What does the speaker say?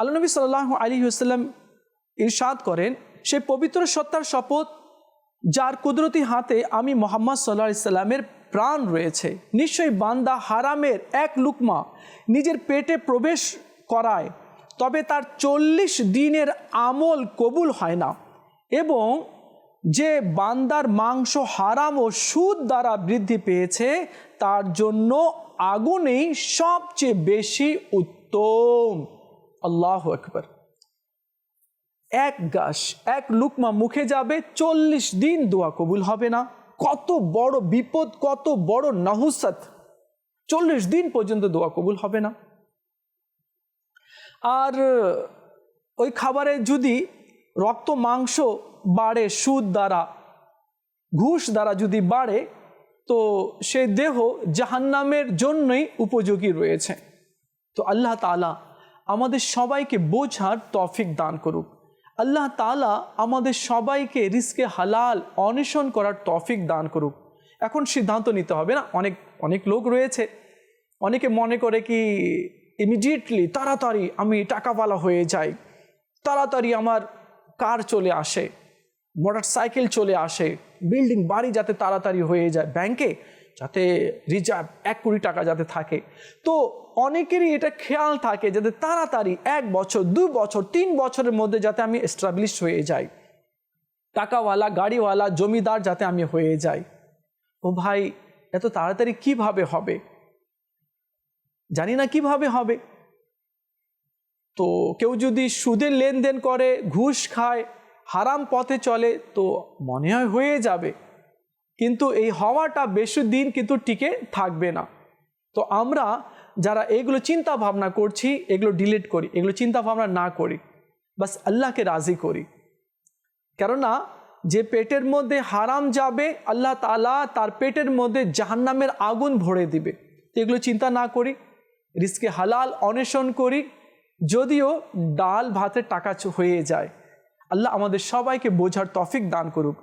আল্লাহ নবী আলী হুসাল্লাম ইরশাদ করেন, সে পবিত্র সত্তার শপথ যার কুদরতি হাতে আমি মোহাম্মদ সাল্লাহ ইসলামের প্রাণ রয়েছে। নিশ্চয়ই বান্দা হারামের এক লুকমা নিজের পেটে প্রবেশ করায়, তবে তার চল্লিশ দিনের আমল কবুল হয় না এবং যে বান্দার মাংস হারাম ও সুদ দ্বারা বৃদ্ধি পেয়েছে, তার জন্য আগুনেই সবচেয়ে বেশি উত্তম। আল্লাহ আকবর। এক গাছ, এক লুকমা মুখে যাবে, চল্লিশ দিন দোয়া কবুল হবে না। কত বড় বিপদ, কত বড় নাহুসাত। চল্লিশ দিন পর্যন্ত দোয়া কবুল হবে না। আর ওই খাবারে যদি রক্ত, মাংস বাড়ে, সুদ দ্বারা, ঘুষ দ্বারা যদি বাড়ে, তো সে দেহ জাহান্নামের জন্যই উপযোগী রয়েছে। তো আল্লাহ তালা আমাদের সবাইকে বোঝার তফিক দান করুক। আল্লাহ তালা আমাদের সবাইকে রিস্কে হালাল অন্বেষণ করার তফিক দান করুক। এখন সিদ্ধান্ত নিতে হবে না, অনেক অনেক লোক রয়েছে। অনেকে মনে করে কি ইমিডিয়েটলি তাড়াতাড়ি আমি টাকাওয়ালা হয়ে যাই। তাড়াতাড়ি আমার কার চলে আসে? মোটর সাইকেল চলে আসে। বিল্ডিং, বাড়ি যাতে তাড়াতাড়ি হয়ে যায়। ব্যাংকে যাতে রিজার্ভ এক কোটি টাকা যাতে থাকে। তো অনেকেরই এটা খেয়াল থাকে যাতে তাড়াতাড়ি এক বছর, দু বছর, তিন বছরের মধ্যে যাতে আমি এস্টাবলিশ হয়ে যাই। টাকাওয়ালা, গাড়িওয়ালা, জমিদার যাতে আমি হয়ে যাই। ও ভাই, এত তাড়াতাড়ি কীভাবে হবে? জানি না কীভাবে হবে। তো কেউ যদি সুদের লেনদেন করে, ঘুষ খায়, হারাম পথে চলে, তো মনে হয় হয়ে যাবে। কিন্তু এই হওয়াটা বেশি দিন কিন্তু টিকে থাকবে না। তো আমরা যারা এগুলো চিন্তা ভাবনা করছি, এগুলো ডিলিট করি, এগুলো চিন্তা ভাবনা না করি, বাস আল্লাহকে রাজি করি। কেননা যে পেটের মধ্যে হারাম যাবে, আল্লাহ তালা তার পেটের মধ্যে জাহান্নামের আগুন ভরে দিবে। তো এগুলো চিন্তা না করি, রিস্কে হালাল অন্বেষণ করি, যদিও ডাল ভাতের টাকা হয়ে যায়। আল্লাহ আমাদের সবাইকে বোঝার তফিক দান করুক।